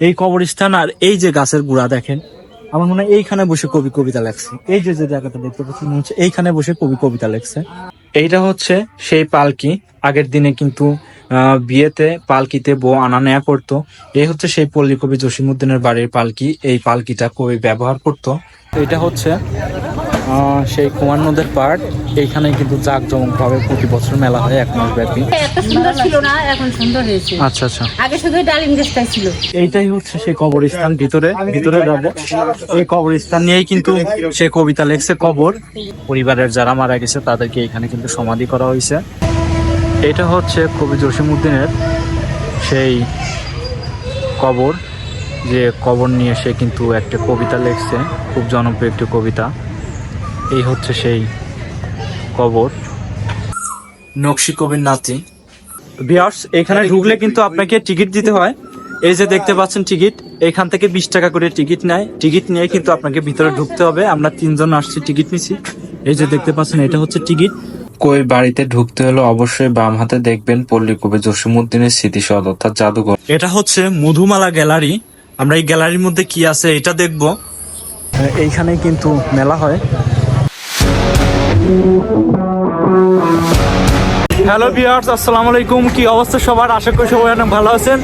এই কবরস্থান আর এই যে গাছের গুড়া দেখেন, আমার মনে হয় এইখানে বসে কবি কবিতা লেখছে। এই যে যে জায়গাটা দেখতে পাচ্ছি মনে হচ্ছে এইখানে বসে কবি কবিতা লেখছে। এইটা হচ্ছে সেই পালকি। আগের দিনে কিন্তু বিয়েতে পালকিতে বউ আনা নেয়া করতো। এই হচ্ছে সেই পল্লী কবি জসিমুদ্দিনের বাড়ির পালকি। এই পালকিটা কবি ব্যবহার করতো। এটা হচ্ছে সেই কুমার নদের পার্ট এইখানে কিন্তু জাঁকজমক ভাবে প্রতি বছর মেলা হয় এক মাস ব্যাপী এত সুন্দর ছিল না এখন সুন্দর হয়েছে। আচ্ছা আচ্ছা। আগে শুধু ডালিম গাছটাই ছিল। এইটাই হচ্ছে সেই কবরস্থান ভিতরে ভিতরে যাব। এই কবরস্থান নিয়েই কিন্তু সে কবিতা লেখছে কবর। পরিবারের যারা মারা গেছে তাদেরকে এখানে কিন্তু সমাধি করা হয়েছে। এটা হচ্ছে কবি জসিমুদ্দিনের সেই কবর। যে কবর নিয়ে সে কিন্তু একটা কবিতা লেখছে। খুব জনপ্রিয় একটি কবিতা। এই হচ্ছে সেই কবর। নকশি কবির নাতি। বিয়ার্স এখানে ঢুকলে কিন্তু আপনাকে টিকিট দিতে হয়। এই যে দেখতে পাচ্ছেন টিকিট এখান থেকে বিশ টাকা করে টিকিট নেয়। টিকিট নিয়ে কিন্তু আপনাকে ভিতরে ঢুকতে হবে। আমরা তিনজন আসছি টিকিট নিছি। এই যে দেখতে পাচ্ছেন এটা হচ্ছে টিকিট। কই বাড়িতে ঢুকতে হলে অবশ্যই বাম হাতে দেখবেন পল্লী কবি জসিমুদ্দিনের স্মৃতিসৌধ অর্থাৎ জাদুঘর। এটা হচ্ছে মধুমালা গ্যালারি। আমরা এই গ্যালারির মধ্যে কি আছে এটা দেখব। এইখানে কিন্তু মেলা হয়। হ্যালো ভিউয়ার্স আসসালামু আলাইকুম। কি অবস্থা সবার? আশা করি সবাই অনেক ভালো আছেন।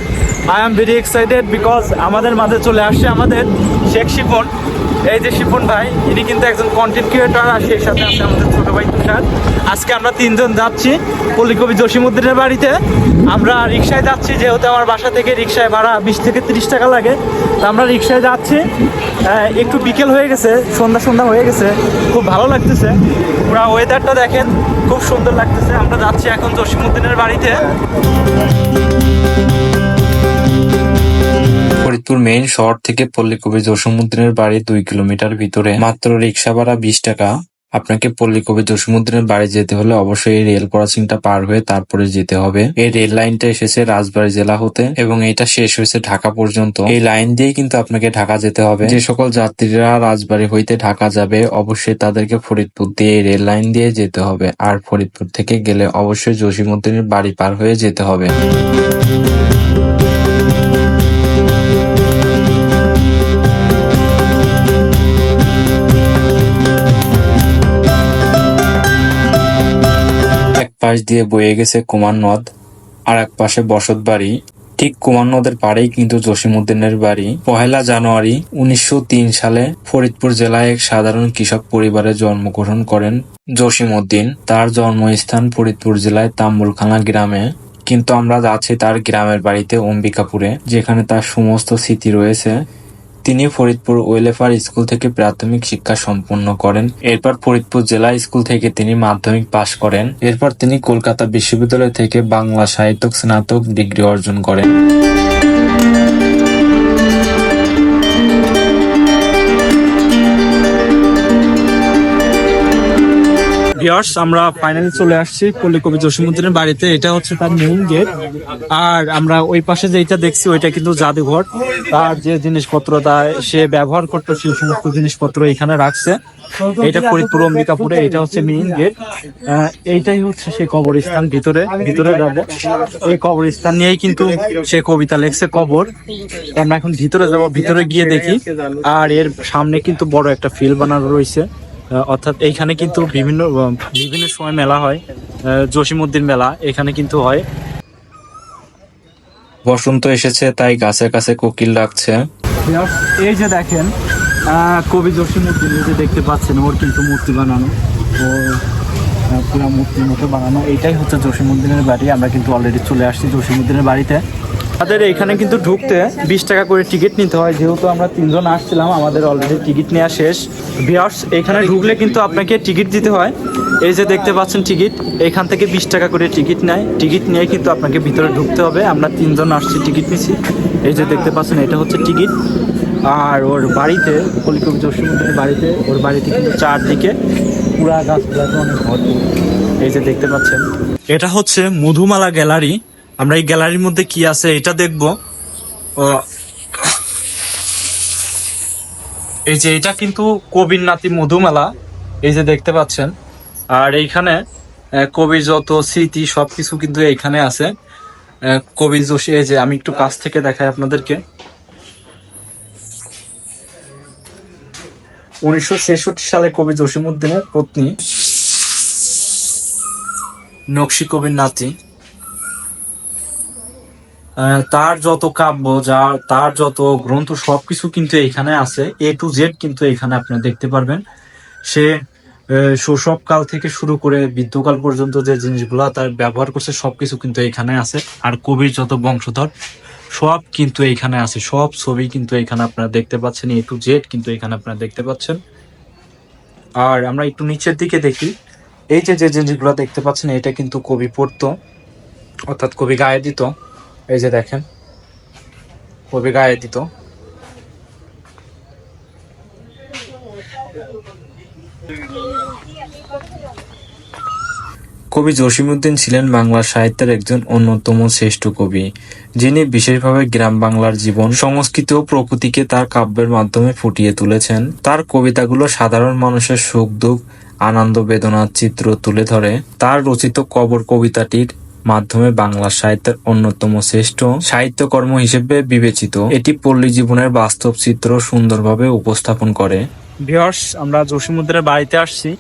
I am very excited because আমাদের মাঝে চলে আসছে আমাদের শেখ শিপন। এই যে শিপন ভাই, ইনি কিন্তু একজন কন্টেন্ট ক্রিয়েটর আর সেই সাথে আছে আমাদের ছোট ভাই তুষার। আজকে আমরা তিনজন যাচ্ছি পল্লীকবি জসিমুদ্দিনের বাড়িতে। আমরা রিক্সায় যাচ্ছি, যেহেতু আমার বাসা থেকে রিক্সায় ভাড়া বিশ থেকে তিরিশ টাকা লাগে। তো আমরা রিক্সায় যাচ্ছি। একটু বিকেল হয়ে গেছে, সন্ধ্যা সন্ধ্যা হয়ে গেছে। খুব ভালো লাগতেছে। পুরা ওয়েদারটা দেখেন, খুব সুন্দর লাগতেছে। আমরা যাচ্ছি এখন জসিমুদ্দিনের বাড়িতে। ফরিদপুর মেইন শহর থেকে পল্লী কবি জসিমুদ্দিনের বাড়ি দুই কিলোমিটার ভিতরে। মাত্র রিক্সা ভাড়া বিশ টাকা। আপনাকে পল্লী কবি জসিমুদ্দিনের বাড়ি যেতে হলে অবশ্যই এই রেল ক্রসিংটা পার হয়ে তারপরে যেতে হবে। এই রেল লাইনটা এসেছে রাজবাড়ী জেলা হতে এবং এটা শেষ হয়েছে ঢাকা পর্যন্ত। এই লাইন দিয়ে কিন্তু আপনাকে ঢাকা যেতে হবে। যে সকল যাত্রীরা রাজবাড়ী হইতে ঢাকা যাবে, অবশ্যই তাদেরকে ফরিদপুর দিয়ে রেল লাইন দিয়ে যেতে হবে। আর ফরিদপুর থেকে গেলে অবশ্যই জসিমুদ্দিনের বাড়ি পার হয়ে যেতে হবে। পাশ দিয়ে বয়ে গেছে কুমার নদ, আর এক পাশে বসত বাড়ি। ঠিক কুমার নদের পাড়েই কিন্তু জসিমুদ্দিনের বাড়ি। পহেলা জানুয়ারি উনিশশো তিন সালে ফরিদপুর জেলায় এক সাধারণ কৃষক পরিবারে জন্মগ্রহণ করেন জসিমউদ্দিন। তার জন্মস্থান ফরিদপুর জেলায় তাম্বুলখানা গ্রামে। কিন্তু আমরা যাচ্ছি তার গ্রামের বাড়িতে অম্বিকাপুরে, যেখানে তার সমস্ত স্মৃতি রয়েছে। তিনি ফরিদপুর ওয়েলেফার স্কুল থেকে প্রাথমিক শিক্ষা সম্পন্ন করেন। এরপর ফরিদপুর জেলা স্কুল থেকে তিনি মাধ্যমিক পাশ করেন। এরপর তিনি কলকাতা বিশ্ববিদ্যালয় থেকে বাংলা সাহিত্য স্নাতক ডিগ্রি অর্জন করেন। ভিউয়ার্স আমরা ফাইনালি চলে আসছি পল্লী কবি জসিমুদ্দিনের বাড়িতে। এটা হচ্ছে তার মেইন গেট আর আমরা ওই পাশে যেটা দেখছি, ওইটা কিন্তু জাদুঘর। তার যে জিনিসপত্র, তা সে ব্যবহার করতো সেই সমস্ত জিনিসপত্র এখানে রাখছে। এটা ফরিদপুর, অম্বিকাপুরে, এটা হচ্ছে মেইন গেট এইটাই হচ্ছে সেই কবরস্থান ভিতরে ভিতরে যাব এই কবরস্থান নিয়েই কিন্তু সে কবিতা লেখছে, কবর। আমরা এখন ভিতরে যাব, ভিতরে গিয়ে দেখি। আর এর সামনে কিন্তু বড় একটা ফিল্ড বানানো রয়েছে। অর্থাৎ এইখানে কিন্তু বিভিন্ন বিভিন্ন সময় মেলা হয়। আহ, জসিমউদ্দিন মেলা এখানে কিন্তু হয়। বসন্ত এসেছে তাই গাছে কাছে কোকিল ডাকছে। এই যে দেখেন আহ, কবি জসিমউদ্দিন এই যে দেখতে পাচ্ছেন ওর কিন্তু মূর্তি বানানো। ও পুরো মূর্তির মতো বানানো। এইটাই হচ্ছে জসিমউদ্দিনের বাড়ি। আমরা কিন্তু অলরেডি চলে আসছি জসিমউদ্দিনের বাড়িতে। আমাদের এখানে কিন্তু ঢুকতে বিশ টাকা করে টিকিট নিতে হয়। যেহেতু আমরা তিনজন আসছিলাম, আমাদের অলরেডি টিকিট নেওয়া শেষ। বিয়ার্স এখানে ঢুকলে কিন্তু আপনাকে টিকিট দিতে হয়। এই যে দেখতে পাচ্ছেন টিকিট, এখান থেকে বিশ টাকা করে টিকিট নেয়। টিকিট নিয়ে কিন্তু আপনাকে ভিতরে ঢুকতে হবে। আমরা তিনজন আসছি, টিকিট নিছি। এই যে দেখতে পাচ্ছেন, এটা হচ্ছে টিকিট। আর ওর বাড়িতে কলিকবি জসিমুদ্দিনের বাড়িতে, ওর বাড়িতে কিন্তু চারদিকে পুরা গাছগুলাতে অনেক ভরপুর। এই যে দেখতে পাচ্ছেন। এটা হচ্ছে মধুমালা গ্যালারি। আমরা এই গ্যালারির মধ্যে কি আছে এটা দেখব। এই যে এটা কিন্তু কবির নাতি মধুমেলা, এই যে দেখতে পাচ্ছেন। আর এইখানে কবির যত স্মৃতি সবকিছু কিন্তু এইখানে আছে। কবির যোশী এই যে আমি একটু কাছ থেকে দেখাই আপনাদেরকে। উনিশশো ছেষট্টি সালে কবি জসিমুদ্দিনের পত্নী নকশি কবির নাতি। তার যত কাব্য, যা, তার যত গ্রন্থ, সবকিছু কিন্তু এখানে আছে। এ টু জেড কিন্তু এখানে আপনি দেখতে পারবেন। সে শৈশবকাল থেকে শুরু করে বৃদ্ধকাল পর্যন্ত যে জিনিসগুলো তার ব্যবহার করছে, সবকিছু কিন্তু এখানে আছে। আর কবির যত বংশধর, সব কিন্তু এখানে আছে। সব ছবি কিন্তু এখানে আপনারা দেখতে পাচ্ছেন। এ টু জেড কিন্তু এখানে আপনারা দেখতে পাচ্ছেন। আর আমরা একটু নিচের দিকে দেখি। এই যে যে জিনিসগুলো দেখতে পাচ্ছেন, এটা কিন্তু কবি পড়তো, অর্থাৎ কবি গায়ে দিত। এই যে দেখেন, কবি গায়ে দিত। কবি জসিমউদ্দিন ছিলেন বাংলা সাহিত্যের একজন অন্যতম শ্রেষ্ঠ কবি, যিনি বিশেষভাবে গ্রাম বাংলার জীবন, সংস্কৃতি ও প্রকৃতিকে তার কাব্যের মাধ্যমে ফুটিয়ে তুলেছেন। তার কবিতাগুলো সাধারণ মানুষের সুখ, দুঃখ, আনন্দ বেদনার চিত্র তুলে ধরে। তার রচিত কবর কবিতাটির মাধ্যমে বাংলা সাহিত্যের অন্যতম শ্রেষ্ঠ সাহিত্যকর্ম হিসেবে বিবেচিত। এটি পল্লী জীবনের বাস্তব চিত্র সুন্দরভাবে উপস্থাপন করে। ভিওর্স আমরা জসিমুদ্রের বাড়িতে আসছি।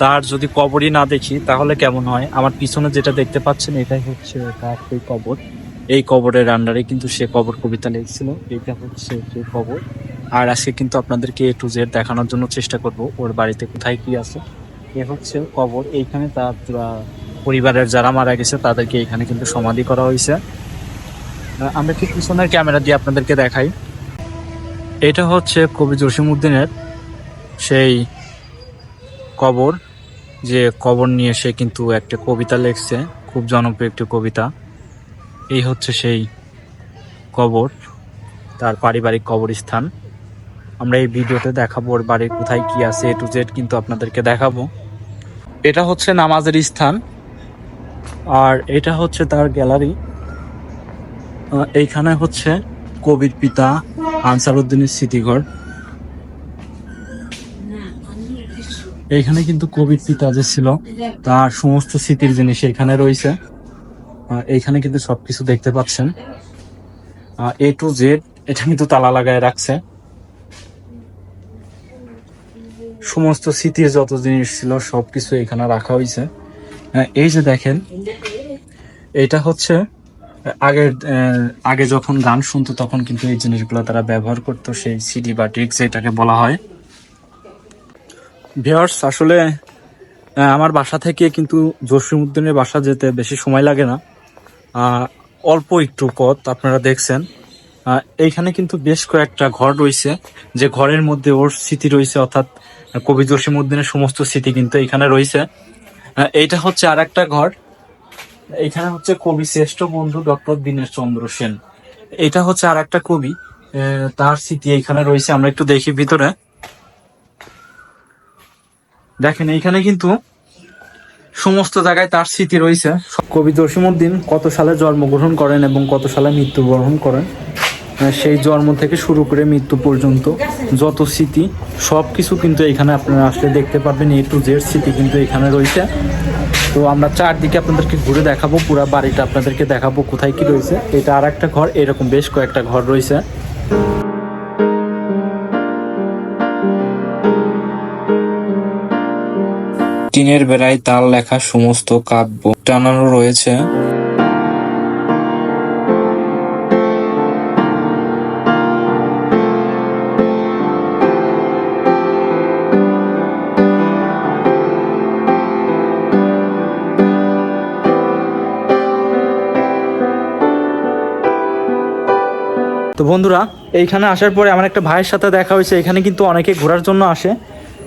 তার যদি কবরই না দেখি, তাহলে কেমন হয়? আমার পিছনে যেটা দেখতে পাচ্ছেন, এটাই হচ্ছে তার সেই কবর। এই কবরের আন্ডারে কিন্তু সে কবর কবিতা লিখছিল এটা হচ্ছে সেই কবর। আর আজকে কিন্তু আপনাদেরকে এ টু জেড দেখানোর জন্য চেষ্টা করব, ওর বাড়িতে কোথায় কি আছে। এ হচ্ছে কবর, এইখানে তার পরিবারের যারা মারা গেছে, তাদেরকে এখানে কিন্তু সমাধি করা হয়েছে। আমরা ঠিক পিছনের ক্যামেরা দিয়ে আপনাদেরকে দেখাই। এটা হচ্ছে কবি জসিমউদ্দিনের সেই কবর, যে কবর নিয়ে সে কিন্তু একটা কবিতা লিখছে, খুব জনপ্রিয় একটি কবিতা। এই হচ্ছে সেই কবর, তার পারিবারিক কবরস্থান। আমরা এই ভিডিওতে দেখাবো ওর বাড়ির কোথায়, কি আছে, এ টু জেড কিন্তু আপনাদেরকে দেখাবো। এটা হচ্ছে নামাজের স্থান। আর এটা হচ্ছে তার গ্যালারি। এইখানে হচ্ছে কবির পিতা আনসারউদ্দিনের স্মৃতিঘর। এইখানে কিন্তু কবির পিতা যে ছিল, তার সমস্ত স্মৃতির জিনিস এখানে রয়েছে। এইখানে কিন্তু সবকিছু দেখতে পাচ্ছেন। এ টু জেড এটা কিন্তু তালা লাগায় রাখছে। সমস্ত স্মৃতির যত জিনিস ছিল, সবকিছু এখানে রাখা হয়েছে। এই যে দেখেন, এটা হচ্ছে, আগের আগে যখন গান শুনতো তখন কিন্তু এই জিনিসগুলো তারা ব্যবহার করতো, সেই সিডি বা ডিস্ক এটাকে বলা হয়। ভিওর্স আসলে আমার বাসা থেকে কিন্তু জসিমউদ্দিনের বাসা যেতে বেশি সময় লাগে না। অল্প একটু পথ আপনারা দেখছেন। এইখানে কিন্তু বেশ কয়েকটা ঘর রয়েছে। যে ঘরের মধ্যে ওর স্মৃতি রয়েছে, অর্থাৎ কবি জসিমউদ্দিনের সমস্ত স্মৃতি কিন্তু এখানে রয়েছে। এইটা হচ্ছে আর একটা ঘর। এখানে হচ্ছে কবি শ্রেষ্ঠ বন্ধু ডক্টর দীনেশ চন্দ্র সেন। এটা হচ্ছে আর একটা কবি তার স্মৃতি এখানে রয়েছে, আমরা একটু দেখি ভিতরে। দেখেন, এইখানে কিন্তু সমস্ত জায়গায় তার স্মৃতি রয়েছে। কবি জসিমউদ্দিন কত সালে জন্মগ্রহণ করেন এবং কত সালে মৃত্যুবরণ করেন? সেই জন্ম থেকে শুরু করে মৃত্যু পর্যন্ত যত স্মৃতি, সব কিছু কিন্তু এখানে আপনারা আসলে দেখতে পারবেন এ টু জেড স্মৃতি কিন্তু এখানে রয়েছে। তো আমরা চারদিকে আপনাদেরকে ঘুরে দেখাবো, পুরো বাড়িটা আপনাদেরকে দেখাবো কোথায় কি রয়েছে। এটা আর একটা ঘর, এরকম বেশ কয়েকটা ঘর রয়েছে। টিনের বেড়ায় তার লেখা সমস্ত কাব্য টানানো রয়েছে। তো বন্ধুরা এইখানে আসার পরে আমার একটা ভাইয়ের সাথে দেখা হয়েছে এখানে কিন্তু অনেকে ঘোরার জন্য আসে।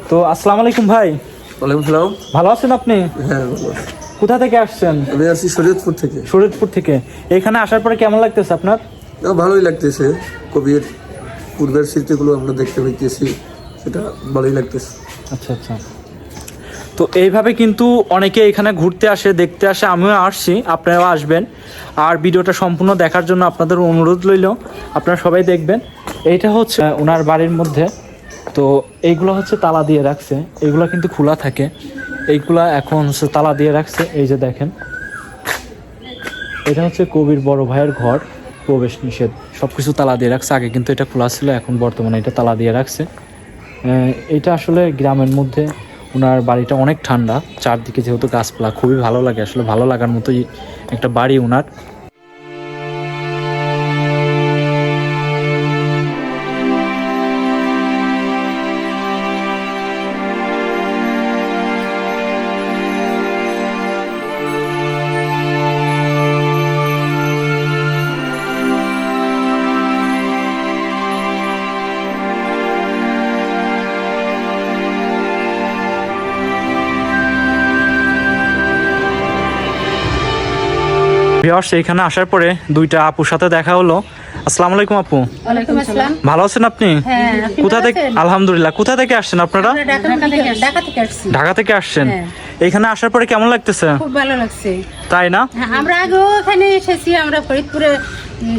তো আসসালামু আলাইকুম ভাই। ওয়ালাইকুম সালাম। ভালো আছেন আপনি? হ্যাঁ কোথা থেকে আসছেন? আমি আসছি শরীয়তপুর থেকে। শরীরপুর থেকে। এখানে আসার পরে কেমন লাগতেছে আপনার? ভালোই লাগতেছে। কবির পূর্বের স্মৃতিগুলো আমরা দেখতে পাইতেছি সেটা ভালোই লাগতেছে। আচ্ছা আচ্ছা। তো এইভাবে কিন্তু অনেকে এখানে ঘুরতে আসে, দেখতে আসে। আমিও আসছি, আপনারাও আসবেন। আর ভিডিওটা সম্পূর্ণ দেখার জন্য আপনাদের অনুরোধ রইল, আপনারা সবাই দেখবেন। এইটা হচ্ছে ওনার বাড়ির মধ্যে। তো এইগুলো হচ্ছে তালা দিয়ে রাখছে। এইগুলো কিন্তু খোলা থাকে। এইগুলা এখন হচ্ছে তালা দিয়ে রাখছে। এই যে দেখেন। এটা হচ্ছে কবির বড় ভাইয়ের ঘর, প্রবেশ নিষেধ। সব কিছু তালা দিয়ে রাখছে। আগে কিন্তু এটা খোলা ছিল, এখন বর্তমানে এটা তালা দিয়ে রাখছে। এটা আসলে গ্রামের মধ্যে ওনার বাড়িটা অনেক ঠান্ডা, চারদিকে যেহেতু গাছপালা, খুবই ভালো লাগে। আসলে ভালো লাগার মতোই একটা বাড়ি ওনার ভিওর্স এখানে আসার পরে দুইটা আপুর সাথে দেখা হলো। আসসালামু আলাইকুম আপু। ভালো আছেন আপনি? হ্যাঁ কোথা থেকে আলহামদুলিল্লাহ। কোথা থেকে আসছেন আপনারা? ঢাকা থেকে ঢাকা থেকে আসছি। ঢাকা থেকে আসছেন। হ্যাঁ। এখানে আসার পরে কেমন লাগতেছে? খুব ভালো লাগছে। তাই না? হ্যাঁ, আমরা আগেও এখানে এসেছি। আমরা ফরিদপুরে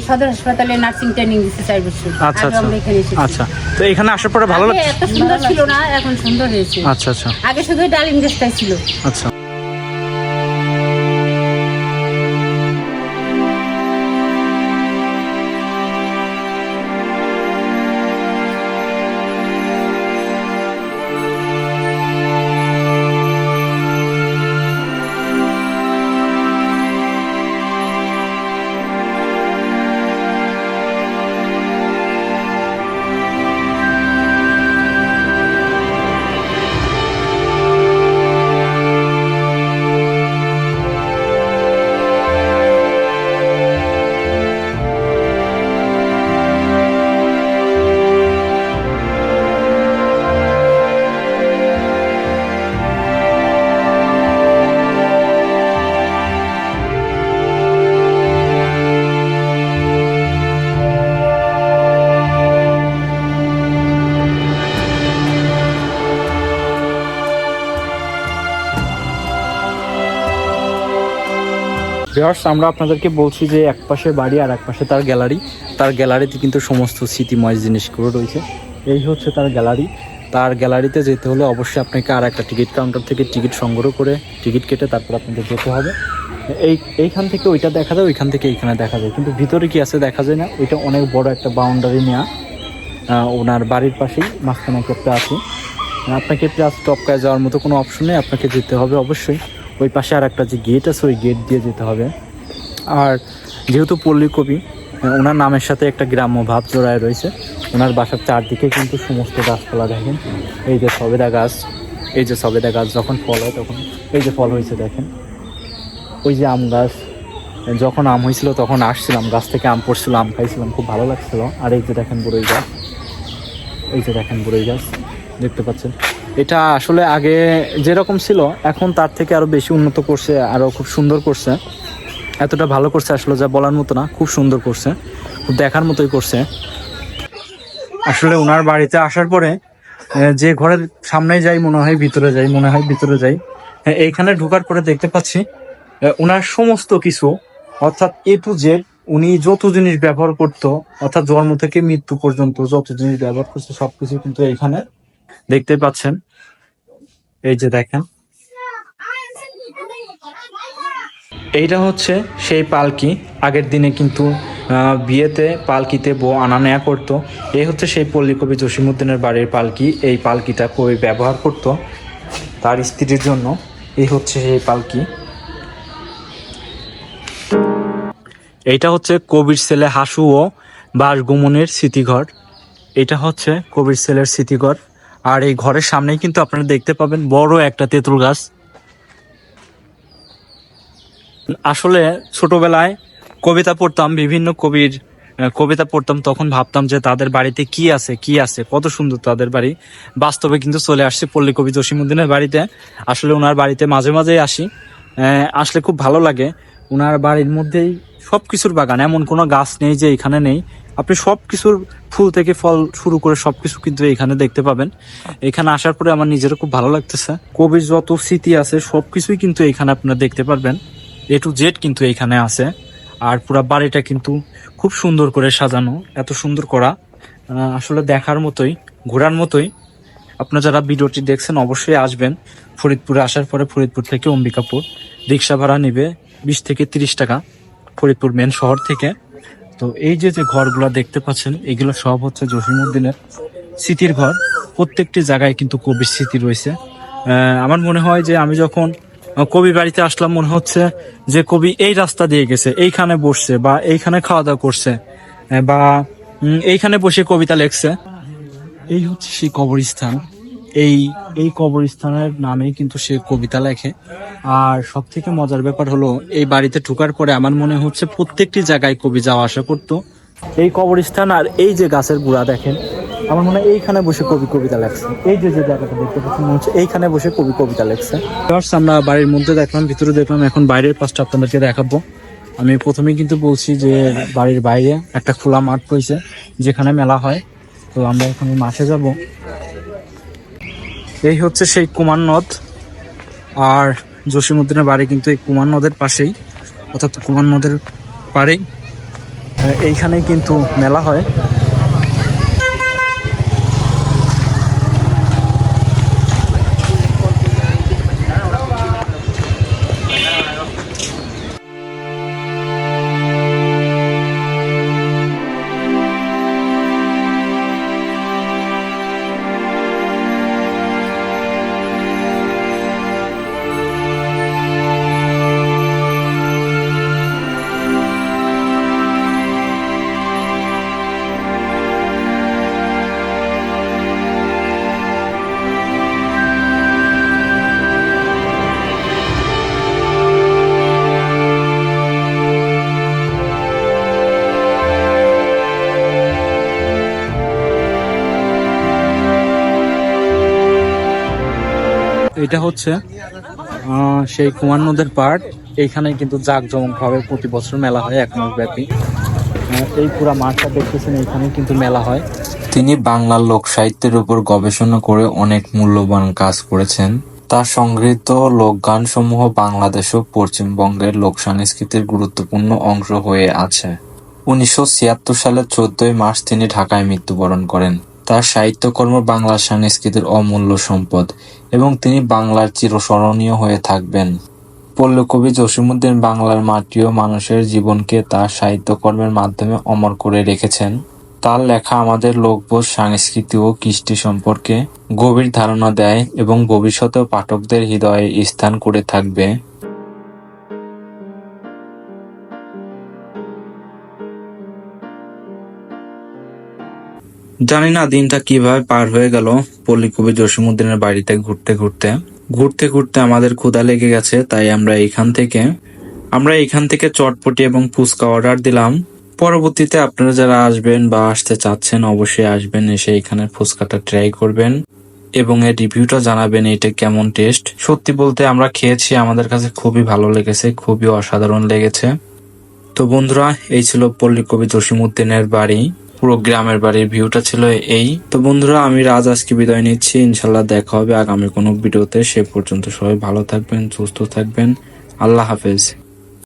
সদর হাসপাতালে নার্সিং ট্রেনিং দিচ্ছি চার বছর। আচ্ছা আচ্ছা। আচ্ছা। তো এখানে আসার পরে ভালো লাগছে? এত সুন্দর ছিল না এখন সুন্দর হয়েছে। আচ্ছা আচ্ছা। আগে শুধু ডালিম গাছটাই ছিল। আচ্ছা। ভিউয়ার্স আমরা আপনাদেরকে বলছি যে এক পাশে বাড়ি আর এক পাশে তার গ্যালারি। তার গ্যালারিতে কিন্তু সমস্ত স্মৃতিময় জিনিসগুলো রয়েছে। এই হচ্ছে তার গ্যালারি। তার গ্যালারিতে যেতে হলে অবশ্যই আপনাকে আর একটা টিকিট কাউন্টার থেকে টিকিট সংগ্রহ করে টিকিট কেটে তারপর আপনাকে যেতে হবে। এই, এইখান থেকে ওইটা দেখা যায়, ওইখান থেকে এইখানে দেখা যায়। কিন্তু ভিতরে কি আছে দেখা যায় না। ওইটা অনেক বড় একটা বাউন্ডারি নেওয়া ওনার বাড়ির পাশেই মাঝখানে একটা আছে। আপনাকে প্লাস টপকায় যাওয়ার মতো কোনো অপশন নেই। আপনাকে যেতে হবে অবশ্যই। ওই পাশে আর একটা যে গেট আছে, ওই গেট দিয়ে যেতে হবে। আর যেহেতু পল্লী কবি, ওনার নামের সাথে একটা গ্রাম্য ভাব জড়ায় রয়েছে। ওনার বাসার চারদিকে কিন্তু সমস্ত গাছপালা দেখেন। এই যে সবেদা গাছ, এই যে সবেদা গাছ যখন ফল হয় তখন, এই যে ফল হয়েছে দেখেন। ওই যে আম গাছ, যখন আম হয়েছিল তখন আসছিলাম, গাছ থেকে আম পড়ছিল, আম খাইছিলাম, খুব ভালো লাগছিল। আর এই যে দেখেন বড়ই গাছ, এই যে দেখেন বড়ই গাছ, দেখতে পাচ্ছেন? এটা আসলে আগে যেরকম ছিল, এখন তার থেকে আরও বেশি উন্নত করছে আরও খুব সুন্দর করছে। এতটা ভালো করছে আসলে যা বলার মতো না, খুব সুন্দর করছে, খুব দেখার মতোই করছে। আসলে ওনার বাড়িতে আসার পরে যে ঘরের সামনে যাই, মনে হয় ভিতরে যাই, মনে হয় ভিতরে যাই এইখানে ঢোকার পরে দেখতে পাচ্ছি ওনার সমস্ত কিছু, অর্থাৎ এ টু জেড উনি যত জিনিস ব্যবহার করতো, অর্থাৎ জন্ম থেকে মৃত্যু পর্যন্ত যত জিনিস ব্যবহার করছে, সবকিছু কিন্তু এইখানে দেখতে পাচ্ছেন। এই যে দেখেন। এইটা হচ্ছে সেই পালকি। আগের দিনে কিন্তু বিয়েতে পালকিতে বউ আনা নেয়া করতো। এই হচ্ছে সেই পল্লী কবি জসিমুদ্দিনের বাড়ির পালকি। এই পালকিটা কবি ব্যবহার করত তার স্ত্রীর জন্য। এই হচ্ছে সেই পালকি। এইটা হচ্ছে কবির ছেলে হাসু ও বাসগুমনের স্মৃতিঘর। এটা হচ্ছে কবির ছেলের স্মৃতিঘর। আর এই ঘরের সামনেই কিন্তু আপনারা দেখতে পাবেন বড় একটা তেঁতুল গাছ। আসলে ছোটবেলায় কবিতা পড়তাম, বিভিন্ন কবির কবিতা পড়তাম, তখন ভাবতাম যে তাদের বাড়িতে কি আছে কি আছে, কত সুন্দর তাদের বাড়ি। বাস্তবে কিন্তু চলে আসছে পল্লী কবি জসিমুদ্দিনের বাড়িতে। আসলে ওনার বাড়িতে মাঝে মাঝেই আসি। আসলে খুব ভালো লাগে। ওনার বাড়ির মধ্যেই সব কিছুর বাগান, এমন কোনো গাছ নেই যে এখানে নেই। আপনি সব কিছুর ফুল থেকে ফল শুরু করে সব কিছু কিন্তু এখানে দেখতে পাবেন। এখানে আসার পরে আমার নিজেরও খুব ভালো লাগতেছে। কবির যত স্মৃতি আছে সব কিছুই কিন্তু এখানে আপনারা দেখতে পারবেন। এ টু জেড কিন্তু এখানে আছে। আর পুরো বাড়িটা কিন্তু খুব সুন্দর করে সাজানো, এত সুন্দর করা। আসলে দেখার মতোই, ঘোরার মতোই। আপনারা যারা ভিডিওটি দেখছেন, অবশ্যই আসবেন। ফরিদপুরে আসার পরে ফরিদপুর থেকে অম্বিকাপুর। রিক্সা ভাড়া নেবে। বিশ থেকে তিরিশ টাকা ফরিদপুর মেন শহর থেকে। তো এই যে যে ঘরগুলো দেখতে পাচ্ছেন, এগুলো সব হচ্ছে জসিমুদ্দিনের স্মৃতির ঘর। প্রত্যেকটি জায়গায় কিন্তু কবির স্মৃতি রয়েছে। আমার মনে হয় যে আমি যখন কবি বাড়িতে আসলাম, মনে হচ্ছে যে কবি এই রাস্তা দিয়ে গেছে, এইখানে বসছে বা এইখানে খাওয়া দাওয়া করছে, বা এইখানে বসে কবিতা লেখছে। এই হচ্ছে সেই কবরস্থান। এই এই কবরস্থানের নামে কিন্তু সে কবিতা লেখে। আর সব থেকে মজার ব্যাপার হলো, এই বাড়িতে ঢোকার পরে আমার মনে হচ্ছে প্রত্যেকটি জায়গায় কবি যাওয়া আসা করতো। এই কবরস্থান আর এই যে গাছের গুড়া দেখেন, আমার মনে হয় এইখানে বসে কবি কবিতা লেখছে। এই যে যে জায়গাটা দেখতে পাচ্ছেন, মনে হচ্ছে এইখানে বসে কবি কবিতা লেখছে। ফার্স্ট আমরা বাড়ির মধ্যে দেখলাম, ভিতরে দেখলাম, এখন বাইরের পাশটা আপনাদেরকে দেখাবো। আমি প্রথমেই কিন্তু বলছি যে, বাড়ির বাইরে একটা খোলা মাঠ রয়েছে, যেখানে মেলা হয়। তো আমরা এখন মাঠে যাব। এই হচ্ছে সেই কুমার নদ। আর জসিমুদ্দিনের বাড়ি কিন্তু এই কুমার নদের পাশেই, অর্থাৎ কুমার নদের পাড়েই। এইখানে কিন্তু মেলা হয়। এটা হচ্ছে সেই কুমার নদের পার্ট এইখানে কিন্তু জাঁকজমক ভাবে প্রতি বছর মেলা হয় এক মাস ব্যাপী। এই পুরা মাঠটা দেখতেছেন এইখানে কিন্তু মেলা হয়। তিনি বাংলার লোক সাহিত্যের উপর গবেষণা করে অনেক মূল্যবান কাজ করেছেন। তার সংগৃহীত লোকগান সমূহ বাংলাদেশ ও পশ্চিমবঙ্গের লোক সংস্কৃতির গুরুত্বপূর্ণ অংশ হয়ে আছে। উনিশশো সালের চোদ্দই মার্চ তিনি ঢাকায় মৃত্যুবরণ করেন। তার সাহিত্যকর্ম বাংলার সংস্কৃতির অমূল্য সম্পদ এবং তিনি বাংলার চিরস্মরণীয় হয়ে থাকবেন। পল্লকবি জসিমুদ্দিন বাংলার মাটি ও মানুষের জীবনকে তার সাহিত্যকর্মের মাধ্যমে অমর করে রেখেছেন। তার লেখা আমাদের লোকবোধ, সংস্কৃতি ও কৃষ্টি সম্পর্কে গভীর ধারণা দেয় এবং ভবিষ্যতেও পাঠকদের হৃদয়ে স্থান করে থাকবে। জানি না দিনটা কীভাবে পার হয়ে গেল পল্লী কবি জসিমুদ্দিনের বাড়িতে ঘুরতে ঘুরতে। ঘুরতে ঘুরতে আমাদের ক্ষুধা লেগে গেছে, তাই আমরা এখান থেকে, আমরা এখান থেকে চটপটি এবং ফুচকা অর্ডার দিলাম। পরবর্তীতে আপনারা যারা আসবেন বা আসতে চাচ্ছেন, অবশ্যই আসবেন, এসে এখানে ফুচকাটা ট্রাই করবেন এবং এর রিভিউটা জানাবেন, এটা কেমন টেস্ট সত্যি বলতে আমরা খেয়েছি, আমাদের কাছে খুবই ভালো লেগেছে, খুবই অসাধারণ লেগেছে। তো বন্ধুরা, এই ছিল পল্লী কবি জসিমুদ্দিনের বাড়ি। পুরো গ্রামের বাড়ির ভিউটা ছিল এই। তো বন্ধুরা, আমি রাজ আজকে বিদায় নিচ্ছি। ইনশাল্লাহ দেখা হবে আগামী কোনো ভিডিওতে। সে পর্যন্ত সবাই ভালো থাকবেন, সুস্থ থাকবেন। আল্লাহ হাফেজ।